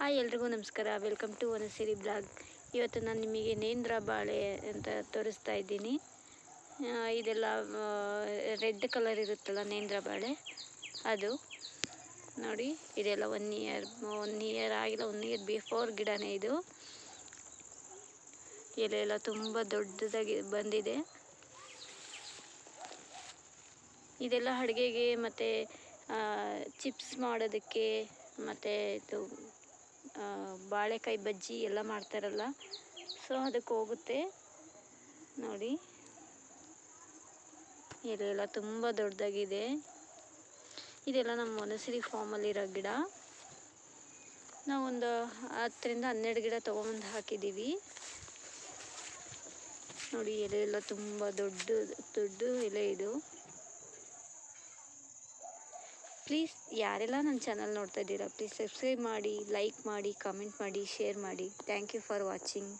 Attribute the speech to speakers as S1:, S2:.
S1: Hi ಎಲ್ರಿಗೂ ನಮಸ್ಕಾರ. Welcome to Vanasiri blog ಇವತ್ತು ನಾನು ನಿಮಗೆ ನೇಂದ್ರ ಬಾಳೆ ಅಂತ ತೋರಿಸ್ತಾ ಇದ್ದೀನಿ. ಇದೆಲ್ಲ ರೆಡ್ ಕಲರ್ ಇರುತ್ತಲ್ಲ ನೇಂದ್ರ ಬಾಳೆ? ಅದು. ನೋಡಿ, ಇದೆಲ್ಲ ಒನ್ ಇಯರ್ ಒನ್ ಇಯರ್ ಆಗಿಲ್ಲ ಒನ್ ಇಯರ್ ಬಿಫೋರ್ ಗಿಡನೇ ಇದು. ಎಲೆ ಎಲ್ಲ ತುಂಬ ದೊಡ್ಡದಾಗಿ ಬಂದಿದೆ. ಇದೆಲ್ಲ ಅಡುಗೆಗೆ ಮತ್ತು ಚಿಪ್ಸ್ ಮಾಡೋದಕ್ಕೆ, ಮತ್ತು ಇದು ಬಾಳೆಕಾಯಿ ಬಜ್ಜಿ ಎಲ್ಲ ಮಾಡ್ತಾರಲ್ಲ ಸೊ ಅದಕ್ಕೆ ಹೋಗುತ್ತೆ. ನೋಡಿ ಎಲ್ಲ ತುಂಬ ದೊಡ್ಡದಾಗಿದೆ. ಇದೆಲ್ಲ ನಮ್ಮ ಮೊನಸಿರಿ ಫಾರ್ಮಲ್ಲಿರೋ ಗಿಡ. ನಾವೊಂದು ಹತ್ತರಿಂದ ಹನ್ನೆರಡು ಗಿಡ ತೊಗೊಂಬಂದು ಹಾಕಿದ್ದೀವಿ. ನೋಡಿ, ಎಲೆ ಎಲ್ಲ ತುಂಬ ದೊಡ್ಡ ದೊಡ್ಡ ಎಲೆ ಇದು. ಪ್ಲೀಸ್ ಯಾರೆಲ್ಲ ನನ್ನ ಚಾನಲ್ ನೋಡ್ತಾ ಇದ್ದೀರಾ, ಪ್ಲೀಸ್ ಸಬ್ಸ್ಕ್ರೈಬ್ ಮಾಡಿ, ಲೈಕ್ ಮಾಡಿ, ಕಮೆಂಟ್ ಮಾಡಿ, ಶೇರ್ ಮಾಡಿ. Thank you for watching.